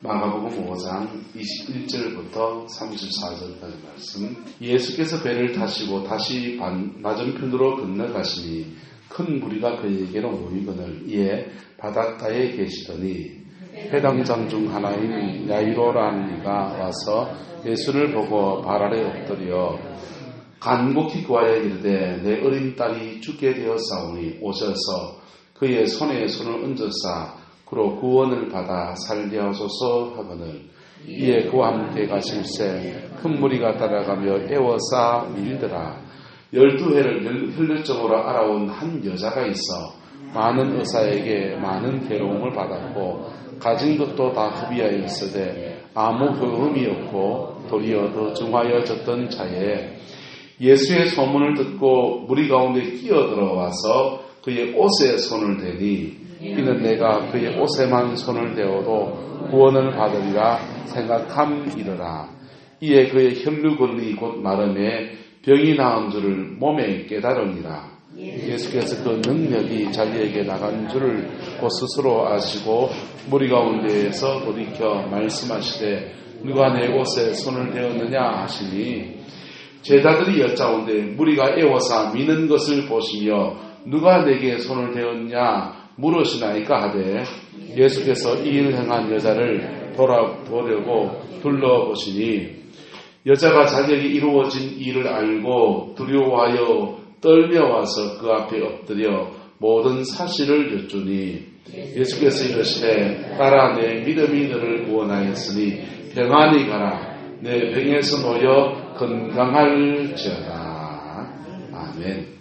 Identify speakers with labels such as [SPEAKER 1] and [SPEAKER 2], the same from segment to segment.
[SPEAKER 1] 마가복음 5장 21절부터 34절까지 말씀. 예수께서 배를 타시고 다시 맞은편으로 건너가시니 큰 무리가 그에게로 모이거늘 이에 바닷가에 계시더니 해당장 중 하나인 야이로라는 이가 와서 예수를 보고 발 아래 엎드려 간곡히 구하여 이르되 내 어린 딸이 죽게 되었사오니 오셔서 그의 손에 손을 얹어사 그로 구원을 받아 살게 하소서 하거늘. 이에 그와 함께 가실새 큰 무리가 따라가며 애워싸 밀더라. 열두 해를 혈류적으로 알아온 한 여자가 있어 많은 의사에게 많은 괴로움을 받았고 가진 것도 다 흡이하여 있으되 아무 흠이 없고 도리어 더 중하여졌던 자에 예수의 소문을 듣고 무리 가운데 끼어들어와서 그의 옷에 손을 대니 이는 내가 그의 옷에만 손을 대어도 구원을 받으리라 생각함이더라. 이에 그의 혈류권이 곧 마름에 병이 나은 줄을 몸에 깨달으니라. 예수께서 그 능력이 자기에게 나간 줄을 곧 스스로 아시고 무리 가운데에서 돌이켜 말씀하시되 누가 내 옷에 손을 대었느냐 하시니 제자들이 여짜온데 무리가 애워사 미는 것을 보시며 누가 내게 손을 대었냐 물으시나이까 하되 예수께서 이 일을 행한 여자를 돌아보려고 둘러보시니 여자가 자격이 이루어진 일을 알고 두려워하여 떨며 와서 그 앞에 엎드려 모든 사실을 여쭈니 예수께서 이르시되 따라 내 믿음이 너를 구원하였으니 평안히 가라. 내 병에서 놓여 건강할지어다. 아멘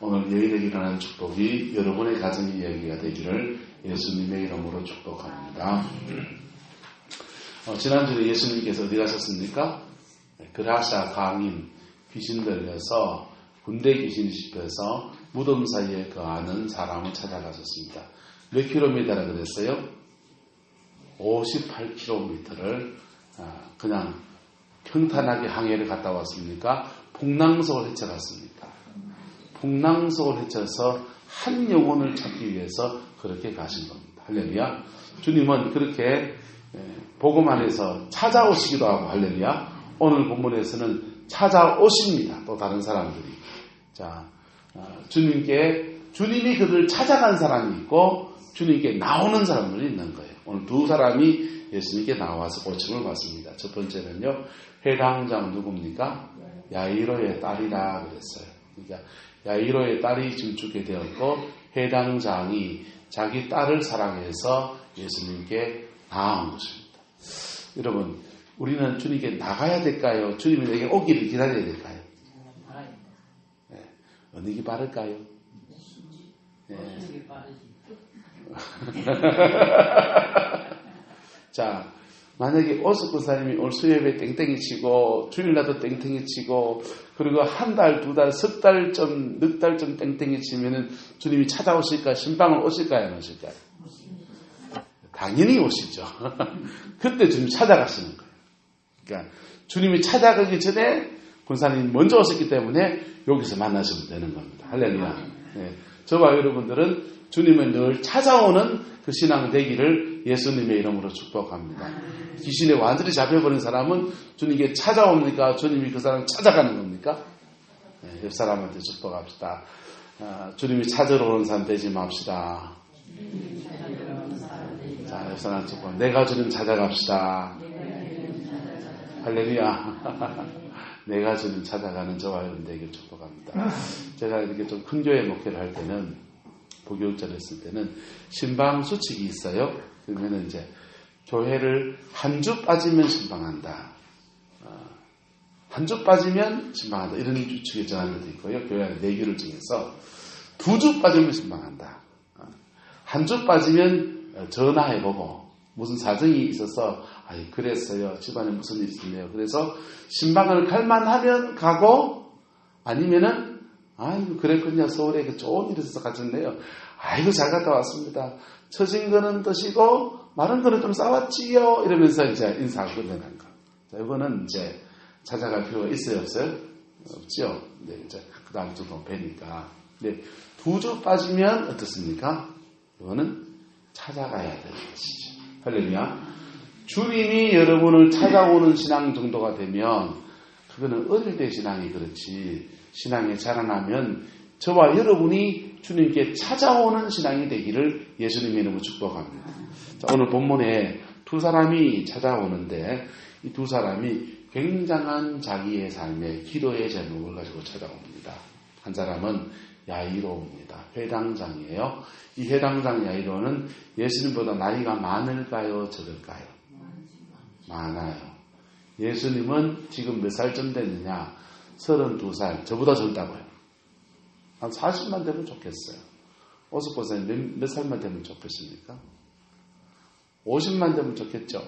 [SPEAKER 1] 오늘 일어난 축복이 여러분의 가정의 이야기가 되기를 예수님의 이름으로 축복합니다. 어, 지난주에 예수님께서 어디 가셨습니까? 네, 그라샤 강인 귀신 들려서 군대 귀신이 씹혀서 무덤 사이에 거하는 사람을 찾아가셨습니다. 몇 킬로미터라 그랬어요? 58킬로미터를 아, 그냥 평탄하게 항해를 갔다 왔습니까? 풍랑석을 헤쳐갔습니다. 풍랑속을 헤쳐서 한 영혼을 찾기 위해서 그렇게 가신 겁니다. 할렐루야. 주님은 그렇게 예, 복음 안에서 찾아오시기도 하고 할렐루야. 오늘 본문에서는 찾아오십니다. 또 다른 사람들이. 자, 어, 주님께 주님이 그들을 찾아간 사람이 있고 주님께 나오는 사람들이 있는 거예요. 오늘 두 사람이 예수님께 나와서 고침을 받습니다. 첫 번째는요. 해당장 누굽니까? 야이로의 딸이라 그랬어요. 그러니까 야이로의 딸이 증축게 되었고 해당 장이 자기 딸을 사랑해서 예수님께 나온 것입니다. 여러분, 우리는 주님께 나가야 될까요? 주님이 내게 오기를 기다려야 될까요? 네. 어느 게 빠를까요? 네. 자, 만약에 오스쿠 사님이 올 수요일에 땡땡이 치고 주일날도 땡땡이 치고 그리고 한 달, 두 달, 석 달쯤, 넉 달쯤 땡땡이 치면은 주님이 찾아오실까, 신방을 오실까요, 안 오실까요? 당연히 오시죠. 그때 주님 찾아가시는 거예요. 그러니까 주님이 찾아가기 전에 군사님이 먼저 오셨기 때문에 여기서 만나시면 되는 겁니다. 할렐루야. 네. 저와 여러분들은 주님을 늘 찾아오는 그 신앙 되기를 예수님의 이름으로 축복합니다. 귀신에 완전히 잡혀버린 사람은 주님께 찾아옵니까? 주님이 그 사람을 찾아가는 겁니까? 네, 옆 사람한테 축복합시다. 아, 주님이 찾으러 오는 사람 되지 맙시다. 자, 옆 사람 축복. 내가 주님 찾아갑시다. 할렐루야. 내가 주님 찾아가는 저와 여러분 되길 축복합니다. 제가 이렇게 좀 큰 교회 목회를 할 때는 보교육자를 했을 때는 신방 수칙이 있어요. 그러면 이제 교회를 한 주 빠지면 신방한다. 어, 한주 빠지면 신방한다. 이런 정한 것도 있고요. 교회 안에 네 개를 정해서 두 주 빠지면 신방한다. 어, 한주 빠지면 전화해보고 무슨 사정이 있어서 아이 그랬어요. 집안에 무슨 일이 있네요. 그래서 신방을 갈만하면 가고 아니면은 아이고 그랬군요. 서울에 그 좋은 일이 있어서 갔었네요. 아이고 잘 갔다 왔습니다. 처진 거는 드시고 마른 거는 좀 싸웠지요. 이러면서 이제 인사하고 끝내는 거. 자, 이거는 이제 찾아갈 필요가 있어요, 없어요? 없죠. 네, 이제 그 다음 주도 뵈니까. 네, 두 주 빠지면 어떻습니까? 이거는 찾아가야 되는 것이죠. 할렐루야. 주님이 여러분을 찾아오는 신앙 정도가 되면 그거는 어릴 때 신앙이 그렇지 신앙이 자라나면 저와 여러분이 주님께 찾아오는 신앙이 되기를 예수님의 이름으로 축복합니다. 자, 오늘 본문에 두 사람이 찾아오는데 이 두 사람이 굉장한 자기의 삶의 기도의 제목을 가지고 찾아옵니다. 한 사람은 야이로입니다. 회당장이에요. 이 회당장 야이로는 예수님보다 나이가 많을까요? 적을까요? 많아요. 예수님은 지금 몇 살쯤 됐느냐? 32살. 저보다 젊다고요. 한 40만 되면 좋겠어요. 어서 보세요. 몇, 몇 살만 되면 좋겠습니까? 50만 되면 좋겠죠?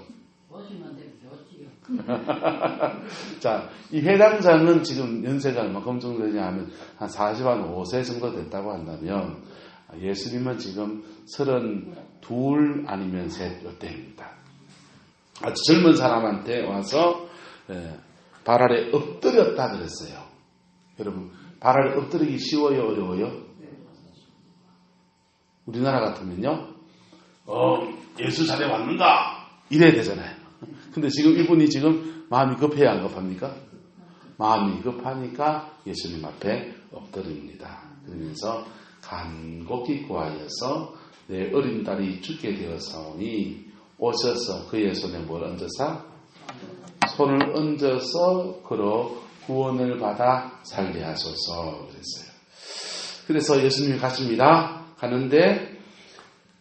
[SPEAKER 2] 50만 되면 좋지요.
[SPEAKER 1] 자, 이 회당장은 지금 연세가 얼마큼 정도 되냐 하면 한 40한 5세 정도 됐다고 한다면 예수님은 지금 32 아니면 셋 요때입니다. 아주 젊은 사람한테 와서 예, 발 아래 엎드렸다 그랬어요. 여러분, 발 아래 엎드리기 쉬워요, 어려워요? 우리나라 같으면요, 어, 예수 자리에 왔는가? 이래야 되잖아요. 근데 지금 이분이 지금 마음이 급해야 안 급합니까? 마음이 급하니까 예수님 앞에 엎드립니다. 그러면서 간곡히 구하여서 내 어린 딸이 죽게 되어사오니 오셔서 그의 손에 뭘 얹어서 손을 얹어서 그로 구원을 받아 살게 하소서 그랬어요. 그래서 예수님이 가십니다. 가는데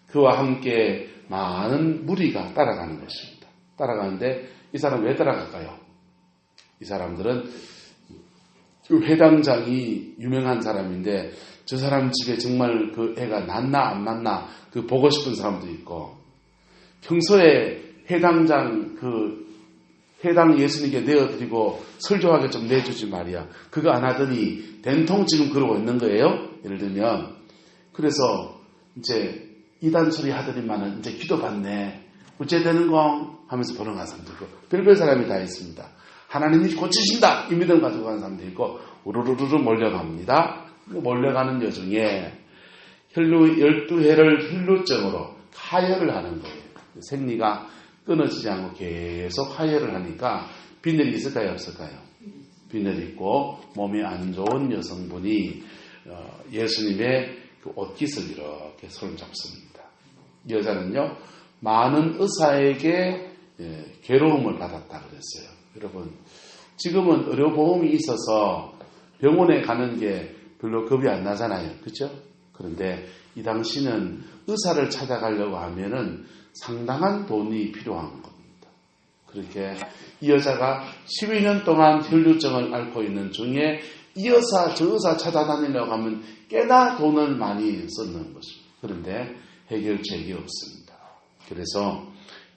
[SPEAKER 1] 그와 함께 많은 무리가 따라가는 것입니다. 따라가는데 이 사람 왜 따라갈까요? 이 사람들은 그 회당장이 유명한 사람인데 저 사람 집에 정말 그 애가 낫나 안 낫나 그 보고 싶은 사람도 있고 평소에 회당장 그 해당 예수님께 내어드리고 설교하게 좀 내주지 말이야. 그거 안 하더니 된통 지금 그러고 있는 거예요. 예를 들면 그래서 이제 이단 소리 하더니만은 이제 기도 받네. 어째 되는 거 하면서 간 사람도 있고 별별 사람이 다 있습니다. 하나님이 고치신다 이 믿음 가지고 가는 사람도 있고 우르르르 몰려갑니다. 그 몰려가는 여중에 혈루 열두 해를 혈루증으로 하혈을 하는 거예요. 생리가 끊어지지 않고 계속 하혈을 하니까 비늘이 있을까요 없을까요? 비늘이 있고 몸이 안 좋은 여성분이 어, 예수님의 그 옷깃을 이렇게 손을 잡습니다. 이 여자는요 많은 의사에게 예, 괴로움을 받았다 그랬어요. 여러분 지금은 의료보험이 있어서 병원에 가는 게 별로 겁이 안 나잖아요. 그렇죠? 그런데 이 당시는 의사를 찾아가려고 하면은 상당한 돈이 필요한 겁니다. 그렇게 이 여자가 12년 동안 혈류증을 앓고 있는 중에 이 여사, 저 여사 찾아다니려고 하면 꽤나 돈을 많이 썼는 것입니다. 그런데 해결책이 없습니다. 그래서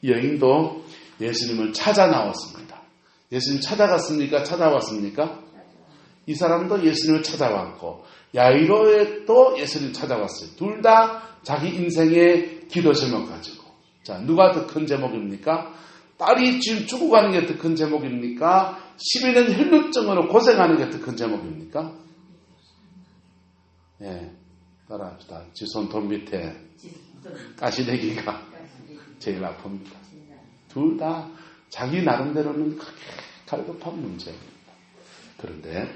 [SPEAKER 1] 여인도 예수님을 찾아 나왔습니다. 예수님 찾아갔습니까? 찾아왔습니까? 이 사람도 예수님을 찾아왔고 야이로에도 예수님 찾아왔어요. 둘 다 자기 인생의 기도 제목 가지고 자 누가 더 큰 제목입니까? 딸이 지금 죽어가는 게 더 큰 제목입니까? 12년 혈루증으로 고생하는 게 더 큰 제목입니까? 예, 네, 따라 합시다. 지손 돈 밑에 가시대기가 제일 아픕니다. 둘 다 자기 나름대로는 크게 갈급한 문제입니다. 그런데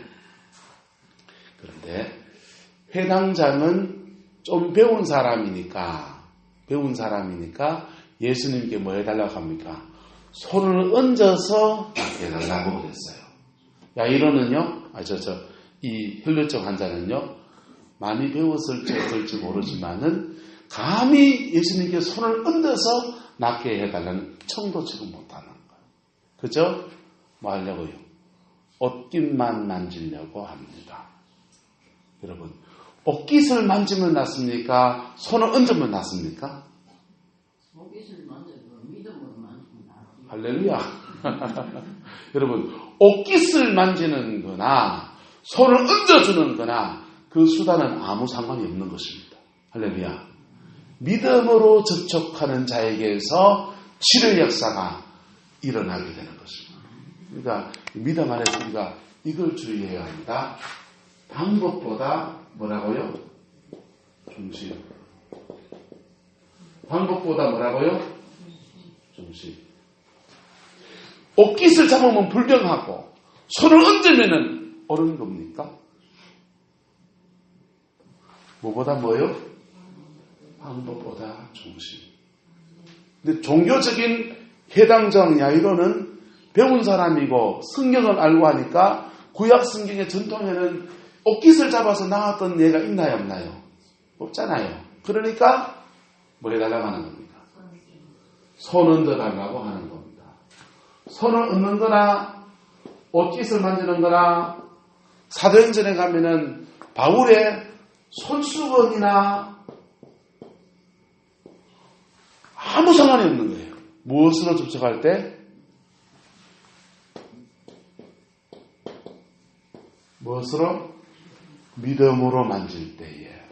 [SPEAKER 1] 그런데 회당장은 좀 배운 사람이니까 배운 사람이니까 예수님께 뭐 해달라고 합니까? 손을 얹어서 해달라고 그랬어요. 야 이러는요, 아 저 저 이 혈류증 환자는요 많이 배웠을지 어떨지 모르지만은 감히 예수님께 손을 얹어서 낫게 해달라는 청도 지금 못하는 거예요. 그죠? 뭐 하려고요? 옷깃만 만지려고 합니다. 여러분, 옷깃을 만지면 낫습니까? 손을 얹으면 낫습니까? 할렐루야. 여러분, 옷깃을 만지는 거나 손을 얹어주는 거나 그 수단은 아무 상관이 없는 것입니다. 할렐루야. 믿음으로 접촉하는 자에게서 치료 역사가 일어나게 되는 것입니다. 그러니까 믿음 안에서 우리가 이걸 주의해야 합니다. 방법보다 뭐라고요? 중심. 방법보다 뭐라고요? 중심. 옷깃을 잡으면 불경하고 손을 얹으면은 옳은 겁니까? 뭐보다 뭐요? 방법보다 중심. 근데 종교적인 해당적 야이로는 배운 사람이고 성경을 알고 하니까 구약 성경의 전통에는 옷깃을 잡아서 나왔던 예가 있나요 없나요? 없잖아요. 그러니까 뭐 해달라고 하는 겁니까? 손 얹어달라고 하는 겁니다. 손을 얹는 거나 옷깃을 만지는 거나 사도행전에 가면은 바울의 손수건이나 아무 상관이 없는 거예요. 무엇으로 접촉할 때? 무엇으로? 믿음으로 만질 때에.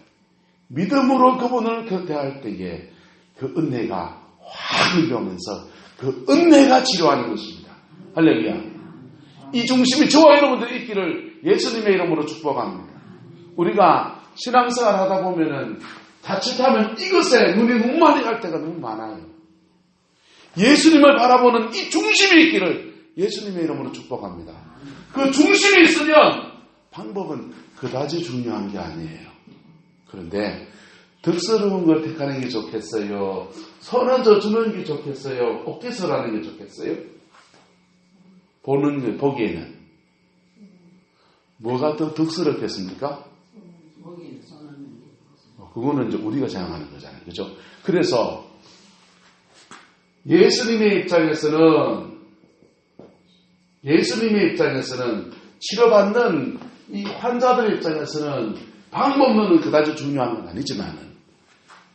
[SPEAKER 1] 믿음으로 그분을 격대할 때에 그 은혜가 확 밀려오면서 그 은혜가 치료하는 것입니다. 할렐루야. 이 중심이 저와 여러분들이 있기를 예수님의 이름으로 축복합니다. 우리가 신앙생활 하다 보면은 자칫하면 이것에 눈이 너무 많이 갈 때가 너무 많아요. 예수님을 바라보는 이 중심이 있기를 예수님의 이름으로 축복합니다. 그 중심이 있으면 방법은 그다지 중요한 게 아니에요. 그런데 득스러운 걸 택하는 게 좋겠어요? 선언져 주는 게 좋겠어요? 어깨서라는 게 좋겠어요? 보는 게, 보기에는 뭐가 더 득스럽겠습니까? 어, 그거는 이제 우리가 생각하는 거잖아요. 그죠? 그래서 예수님의 입장에서는 예수님의 입장에서는 치료받는 이 환자들 입장에서는 방법론은 그다지 중요한 건 아니지만은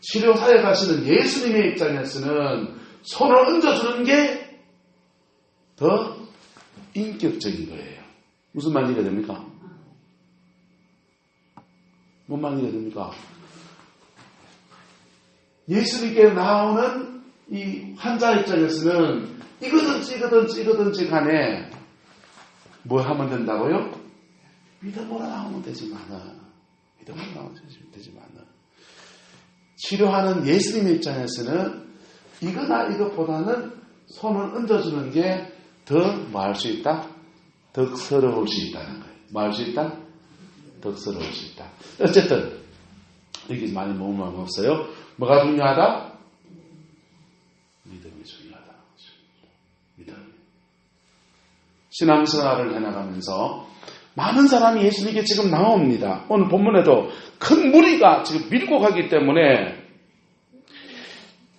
[SPEAKER 1] 치료사에 가시는 예수님의 입장에서는 손을 얹어주는 게 더 인격적인 거예요. 무슨 말 이해가 됩니까? 뭔 말 이해가 됩니까? 예수님께 나오는 이 환자 입장에서는 이거든지 이거든지 이거든지 간에 뭐 하면 된다고요? 믿음으로 나오면 되지만은 믿음으로 나오면 되지만은 치료하는 예수님의 입장에서는 이거나 이것보다는 손을 얹어주는 게더뭐할수 있다? 덕스러울 수 있다는 거예요. 뭐할수 있다? 덕스러울 수 있다. 어쨌든 여기 많이 모으면 없어요. 뭐가 중요하다? 믿음이 중요하다. 믿음. 신앙생활을 해나가면서 많은 사람이 예수님께 지금 나옵니다. 오늘 본문에도 큰 무리가 지금 밀고 가기 때문에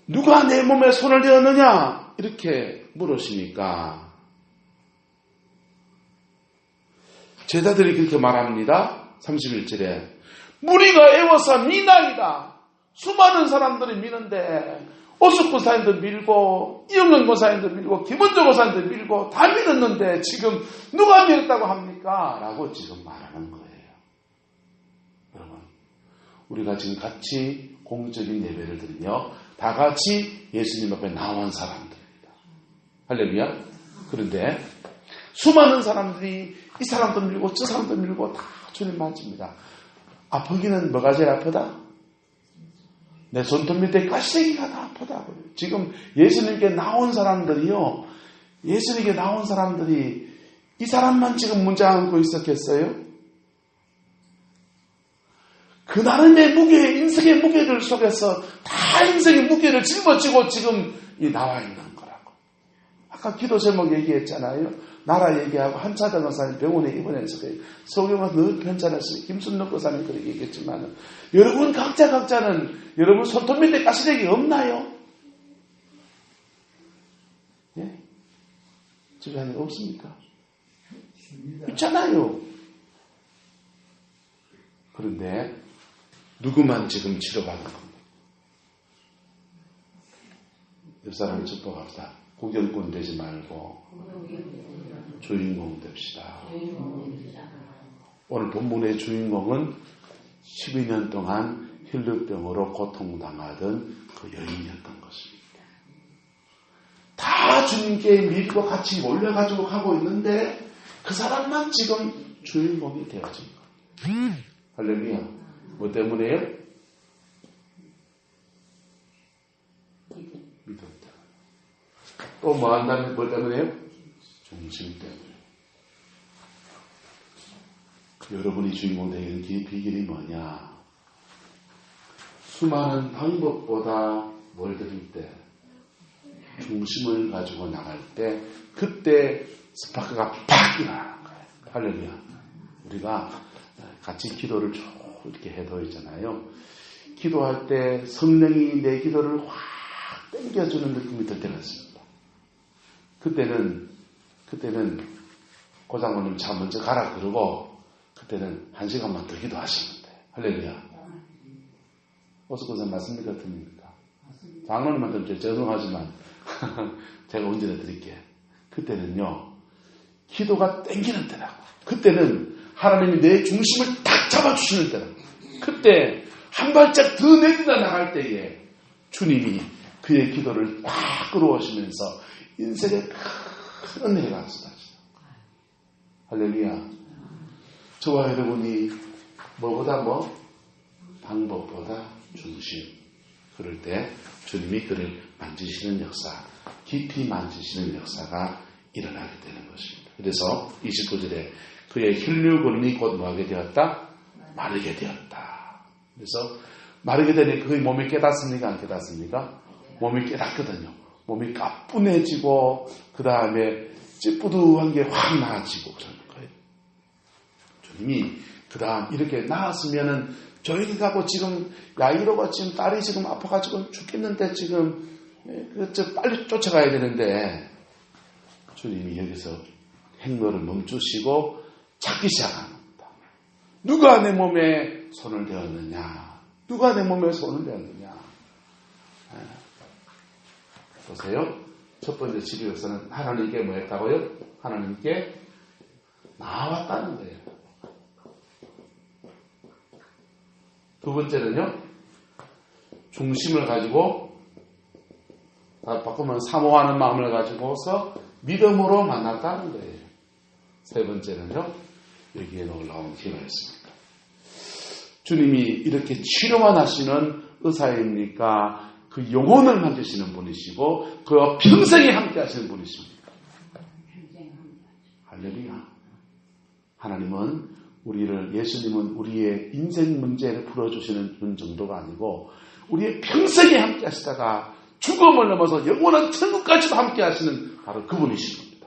[SPEAKER 1] 누가 내 몸에 손을 대었느냐? 이렇게 물으시니까 제자들이 그렇게 말합니다. 31절에 무리가 애워서 미나이다. 수많은 사람들이 미는데 오숙 고사님도 밀고 이영근 고사님도 밀고 김원조 고사님도 밀고 다 밀었는데 지금 누가 밀었다고 합니까? 라고 지금 말하는 거예요. 여러분 우리가 지금 같이 공적인 예배를 드리며 다 같이 예수님 앞에 나온 사람들입니다. 할렐루야. 그런데 수많은 사람들이 이 사람도 밀고 저 사람도 밀고 다 주님 만집니다. 아프기는 뭐가 제일 아프다? 내 손톱 밑에 가시기가 다 아프다고요. 지금 예수님께 나온 사람들이요. 예수님께 나온 사람들이 이 사람만 지금 문제 안고 있었겠어요? 그 나름의 무게, 인생의 무게들 속에서 다 인생의 무게를 짊어지고 지금 이 나와 있는 거라고. 아까 기도 제목 얘기했잖아요. 나라 얘기하고 한차장 의사님 병원에 입원해서 소경은 늘 편찮았어요. 김순덕 의사님 그렇게 얘기했지만 여러분 각자 각자는 여러분 손톱 밑에 가시력이 없나요? 예? 주변에 없습니까? 있잖아요. 그런데 누구만 지금 치료받는 겁니다. 옆 사람을 축복합시다. 구경꾼 되지 말고 주인공 됩시다. 오늘 본문의 주인공은 12년 동안 힐루병으로 고통당하던 그 여인이었던 것입니다. 다 주님께 밀고 같이 몰려가지고 가고 있는데 그 사람만 지금 주인공이 되어진 거예요. 할렐루야. 뭐 때문에요? 믿음 때문에. 또 뭐 한다면 뭐 때문에요? 중심 때문에. 여러분이 주인공 되는 그 비결이 뭐냐? 수많은 방법보다 뭘 드릴 때, 중심을 가지고 나갈 때, 그때 스파크가 팍 일어나는 거예요. 할렐루야. 우리가 같이 기도를 쭉 이렇게 해도 있잖아요. 기도할 때 성령이 내 기도를 확 땡겨주는 느낌이 들 때가 있습니다. 그때는, 그때는 고장모님 차 먼저 가라 그러고, 그때는 한 시간만 더 기도하시면 돼요. 할렐루야. 오스코선 맞습니까? 틀립니까? 장로님한테는 좀 죄송하지만, 제가 운전해 드릴게요. 그때는요, 기도가 땡기는 때라고. 그때는 하나님이 내 중심을 딱 잡아주시는 때라고. 그때 한 발짝 더 내딛어 나갈 때에 주님이 그의 기도를 꽉 끌어오시면서 인생에 큰 은혜가 쏟아지다. 할렐루야. 저와 여러분이 뭐보다 뭐? 방법보다 중심. 그럴 때 주님이 그를 만지시는 역사, 깊이 만지시는 역사가 일어나게 되는 것입니다. 그래서 29절에 그의 혈류근이 곧 뭐하게 되었다? 마르게 되었다. 그래서 마르게 되니 그의 몸이 깨닫습니까? 안 깨닫습니까? 몸이 깨닫거든요. 몸이 가뿐해지고 그 다음에 찌뿌두한 게 확 나아지고 그러는 거예요. 주님이 그 다음 이렇게 나았으면은 조용히 가고 지금 야이로가 지금 딸이 지금 아파가지고 죽겠는데 지금 그저 빨리 쫓아가야 되는데 주님이 여기서 행로를 멈추시고 찾기 시작합니다. 누가 내 몸에 손을 대었느냐? 누가 내 몸에 손을 대었느냐? 보세요. 첫 번째 지리에서는 하나님께 뭐 했다고요? 하나님께 나왔다는 거예요. 두 번째는요, 중심을 가지고, 바꾸면 사모하는 마음을 가지고서 믿음으로 만났다는 거예요. 세 번째는요, 여기에 올라온 기가 있습니다. 주님이 이렇게 치료만 하시는 의사입니까? 그 영혼을 만드시는 분이시고, 그와 평생에 함께 하시는 분이십니다. 할렐루야. 하나님은 우리를, 예수님은 우리의 인생 문제를 풀어주시는 분 정도가 아니고, 우리의 평생에 함께 하시다가 죽음을 넘어서 영원한 천국까지도 함께 하시는 바로 그분이십니다.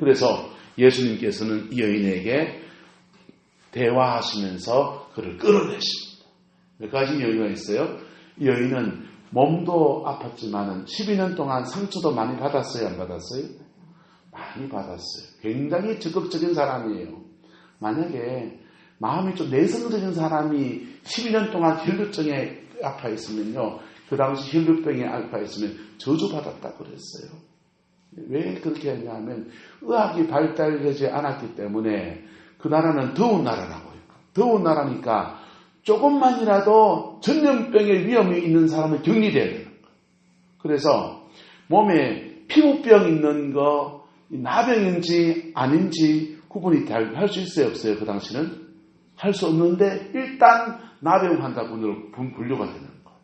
[SPEAKER 1] 그래서 예수님께서는 이 여인에게 대화하시면서 그를 끌어내십니다. 몇 가지 여유가 있어요. 이 여인은 몸도 아팠지만은 12년 동안 상처도 많이 받았어요, 안 받았어요? 많이 받았어요. 굉장히 적극적인 사람이에요. 만약에 마음이 좀 내성적인 사람이 12년 동안 혈류증에 아파 있으면요. 그 당시 혈류병에 아파 있으면 저주받았다 그랬어요. 왜 그렇게 했냐면 의학이 발달되지 않았기 때문에 그 나라는 더운 나라라고요. 더운 나라니까 조금만이라도 전염병의 위험이 있는 사람은 격리돼야 거예요. 그래서 몸에 피부병 있는 거 나병인지 아닌지 구분이 할 수 있어요 없어요 그 당시는 할 수 없는데 일단 나병 환자분으로 분류가 되는 거예요.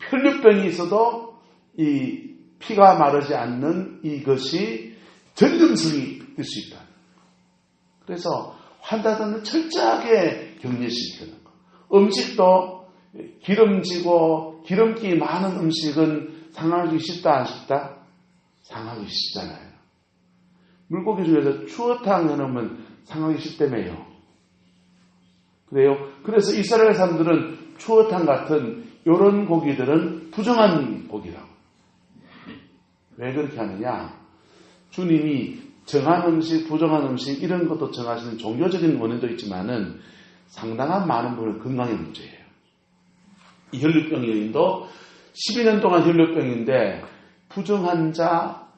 [SPEAKER 1] 혈류병이 있어도 이 피가 마르지 않는 이것이 전염성이 될 수 있다. 그래서 환자들은 철저하게 격리시키는 거. 음식도 기름지고 기름기 많은 음식은 상하기 쉽다 안 쉽다? 상하기 쉽잖아요. 물고기 중에서 추어탕 해놓으면 상하기 쉽다며요. 그래요? 그래서 이스라엘 사람들은 추어탕 같은 이런 고기들은 부정한 고기라고. 왜 그렇게 하느냐? 주님이 정한 음식, 부정한 음식 이런 것도 정하시는 종교적인 원인도 있지만은 상당한 많은 분은 건강의 문제예요. 이 혈류병 여인도 12년 동안 혈류병인데 부정한 자,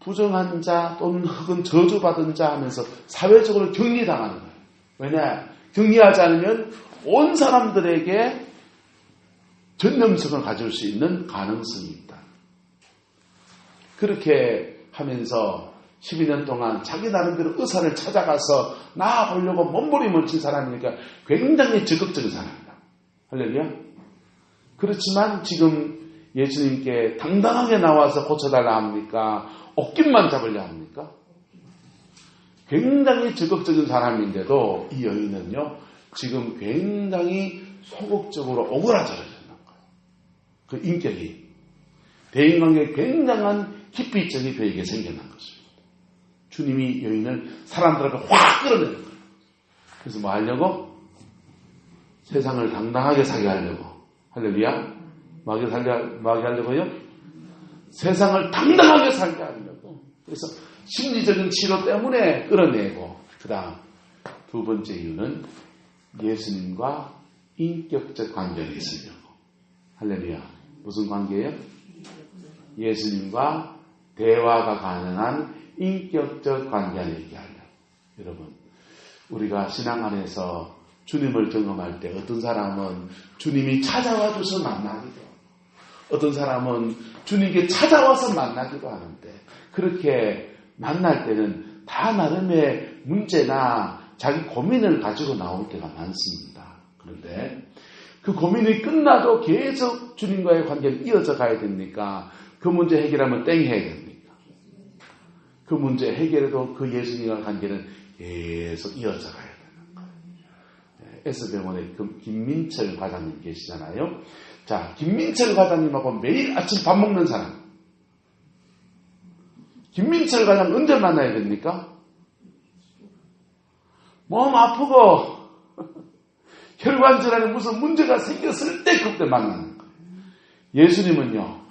[SPEAKER 1] 부정한 자 또는 혹은 저주받은 자 하면서 사회적으로 격리당하는 거예요. 왜냐? 격리하지 않으면 온 사람들에게 전염성을 가질 수 있는 가능성이 있다. 그렇게 하면서 12년 동안 자기 나름대로 의사를 찾아가서 나아보려고 몸부림을 친 사람이니까 굉장히 적극적인 사람이다. 할렐루야? 그렇지만 지금 예수님께 당당하게 나와서 고쳐달라 합니까? 옷깃만 잡으려 합니까? 굉장히 적극적인 사람인데도 이 여인은요, 지금 굉장히 소극적으로 오그라져졌는 거예요. 그 인격이. 대인관계에 굉장한 깊이적인 그에게 생겨난 것입니다. 주님이 여인을 사람들 앞에 확 끌어내는 거예요. 그래서 뭐 하려고? 세상을 당당하게 살게 하려고. 할렐루야. 마게 살게, 마게 하려고요? 세상을 당당하게 살게 하려고. 그래서 심리적인 치료 때문에 끌어내고, 그 다음, 두 번째 이유는 예수님과 인격적 관계를 있으려고. 할렐루야. 무슨 관계예요? 예수님과 대화가 가능한 인격적 관계를 얘기하려고. 여러분, 우리가 신앙 안에서 주님을 경험할 때 어떤 사람은 주님이 찾아와 줘서 만나기도 어떤 사람은 주님께 찾아와서 만나기도 하는데 그렇게 만날 때는 다 나름의 문제나 자기 고민을 가지고 나올 때가 많습니다. 그런데 그 고민이 끝나도 계속 주님과의 관계를 이어져 가야 됩니까? 그 문제 해결하면 땡 해야 됩니까? 그 문제 해결해도 그 예수님과 관계는 계속 이어져 가야 되는 거예요. S병원에 그 김민철 과장님 계시잖아요. 자, 김민철 과장님하고 매일 아침 밥 먹는 사람. 김민철 과장 언제 만나야 됩니까? 몸 아프고 혈관 질환에 무슨 문제가 생겼을 때 그때 만나는 거예요. 예수님은요.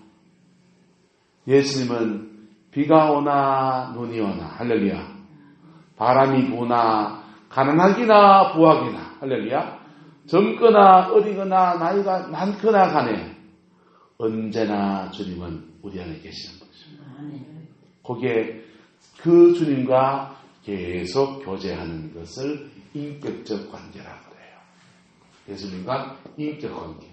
[SPEAKER 1] 예수님은 비가 오나 눈이 오나 할렐루야. 바람이 부나 가난하기나 부하기나 할렐루야. 젊거나 어리거나 나이가 많거나 간에 언제나 주님은 우리 안에 계시는 것입니다. 거기에 그 주님과 계속 교제하는 것을 인격적 관계라고 그래요. 예수님과 인격 관계.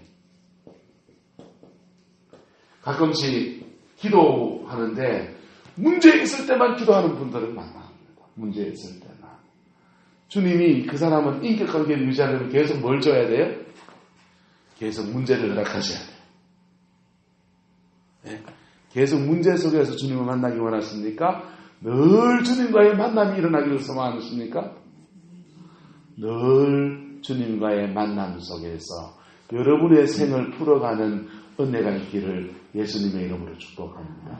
[SPEAKER 1] 가끔씩 기도하는데 문제 있을 때만 기도하는 분들을 만납니다. 문제 있을 때만. 주님이 그 사람은 인격 관계를 유지하려면 계속 뭘 줘야 돼요? 계속 문제를 허락하셔야 돼요. 네? 계속 문제 속에서 주님을 만나기 원하십니까? 늘 주님과의 만남이 일어나기를 소망하십니까? 늘 주님과의 만남 속에서 여러분의 생을 풀어가는 은혜가 있기를 예수님의 이름으로 축복합니다.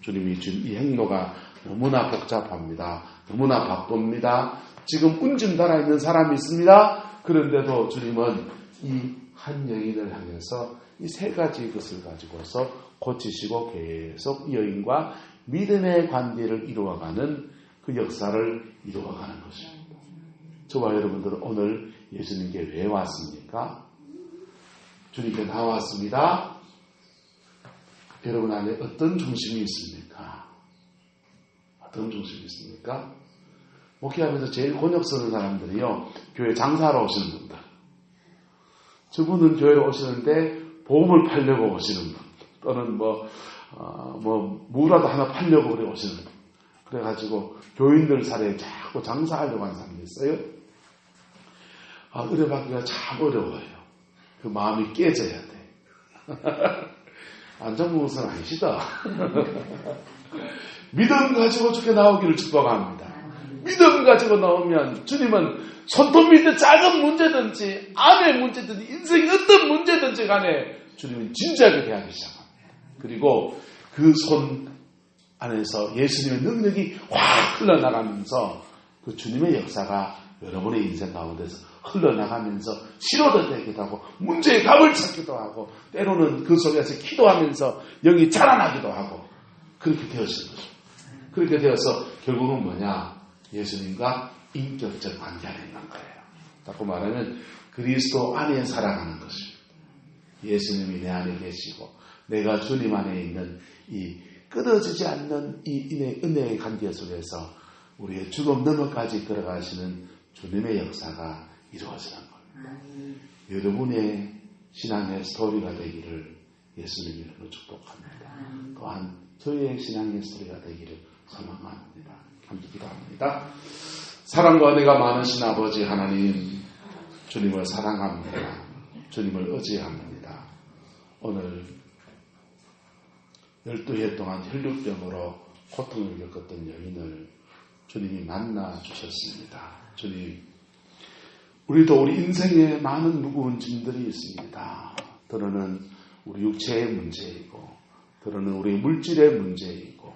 [SPEAKER 1] 주님이 준 이 행로가 너무나 복잡합니다. 너무나 바쁩니다. 지금 운좀 달아 있는 사람이 있습니다. 그런데도 주님은 이 한 여인을 향해서 이 세 가지 것을 가지고서 고치시고 계속 이 여인과 믿음의 관계를 이루어가는 그 역사를 이루어가는 것입니다. 저와 여러분들은 오늘 예수님께 왜 왔습니까? 주님께 나왔습니다. 여러분 안에 어떤 중심이 있습니까? 어떤 중심이 있습니까? 목회하면서 제일 곤욕 서는 사람들이요, 교회 장사하러 오시는 분들. 저분은 교회로 오시는데 보험을 팔려고 오시는 분. 또는 뭐, 어, 뭐, 무라도 하나 팔려고 그래 오시는 분. 그래가지고 교인들 사례에 자꾸 장사하려고 하는 사람이 있어요. 아, 의뢰받기가 참 어려워요. 그 마음이 깨져야 돼. 안정무선 아니시다. 믿음 가지고 죽게 나오기를 축복합니다. 믿음 가지고 나오면 주님은 손톱 밑에 작은 문제든지 암의 문제든지 인생의 어떤 문제든지 간에 주님은 진지하게 대하기 시작합니다. 그리고 그 손 안에서 예수님의 능력이 확 흘러나가면서 그 주님의 역사가 여러분의 인생 가운데서 흘러나가면서 시로도 되기도 하고 문제의 답을 찾기도 하고 때로는 그 속에서 기도하면서 영이 자라나기도 하고 그렇게 되었을 거죠. 그렇게 되어서 결국은 뭐냐 예수님과 인격적 관계가 있는 거예요. 자꾸 말하면 그리스도 안에 살아가는 것입니다. 예수님이 내 안에 계시고 내가 주님 안에 있는 이 끊어지지 않는 이 은혜의 관계 속에서 우리의 죽음 너머까지 들어가시는 주님의 역사가 이루어지는 겁니다. 여러분의 신앙의 스토리가 되기를 예수님 이름으로 축복합니다. 또한 저희의 신앙의 스토리가 되기를 소망합니다. 함께 기도합니다. 사랑과 은혜가 많으신 아버지 하나님 주님을 사랑합니다. 주님을 의지합니다. 오늘 12해 동안 혈류병으로 고통을 겪었던 여인을 주님이 만나 주셨습니다. 주님, 우리도 우리 인생에 많은 무거운 짐들이 있습니다. 들어는 우리 육체의 문제이고, 들어는 우리 물질의 문제이고,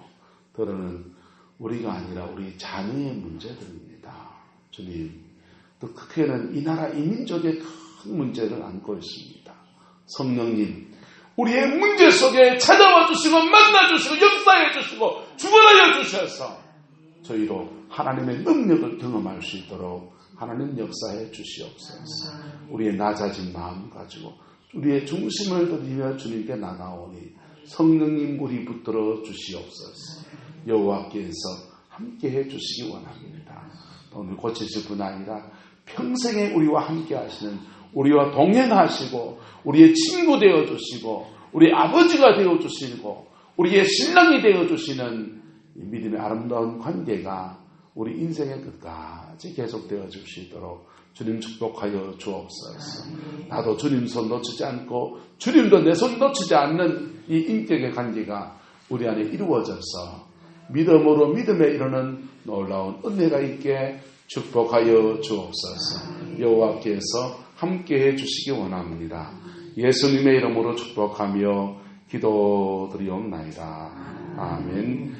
[SPEAKER 1] 들어는 우리가 아니라 우리 자녀의 문제들입니다. 주님, 또 크게는 이 나라 이민족의 큰 문제를 안고 있습니다. 성령님, 우리의 문제 속에 찾아와 주시고 만나 주시고 역사해 주시고 주관하여 주셔서 저희로 하나님의 능력을 경험할 수 있도록 하나님 역사해 주시옵소서. 우리의 낮아진 마음 가지고 우리의 중심을 드리며 주님께 나가오니 성령님 우리 붙들어 주시옵소서. 여호와께서 함께 해 주시기 원합니다. 오늘 고치실 뿐 아니라 평생에 우리와 함께 하시는 우리와 동행하시고 우리의 친구 되어 주시고 우리 아버지가 되어 주시고 우리의 신랑이 되어 주시는 믿음의 아름다운 관계가 우리 인생의 끝까지 계속되어 있도록 주님 축복하여 주옵소서. 나도 주님 손 놓치지 않고 주님도 내 손 놓치지 않는 이 인격의 관계가 우리 안에 이루어져서 믿음으로 믿음에 이르는 놀라운 은혜가 있게 축복하여 주옵소서. 여호와께서 함께해 주시기 원합니다. 예수님의 이름으로 축복하며 기도드리옵나이다. 아멘.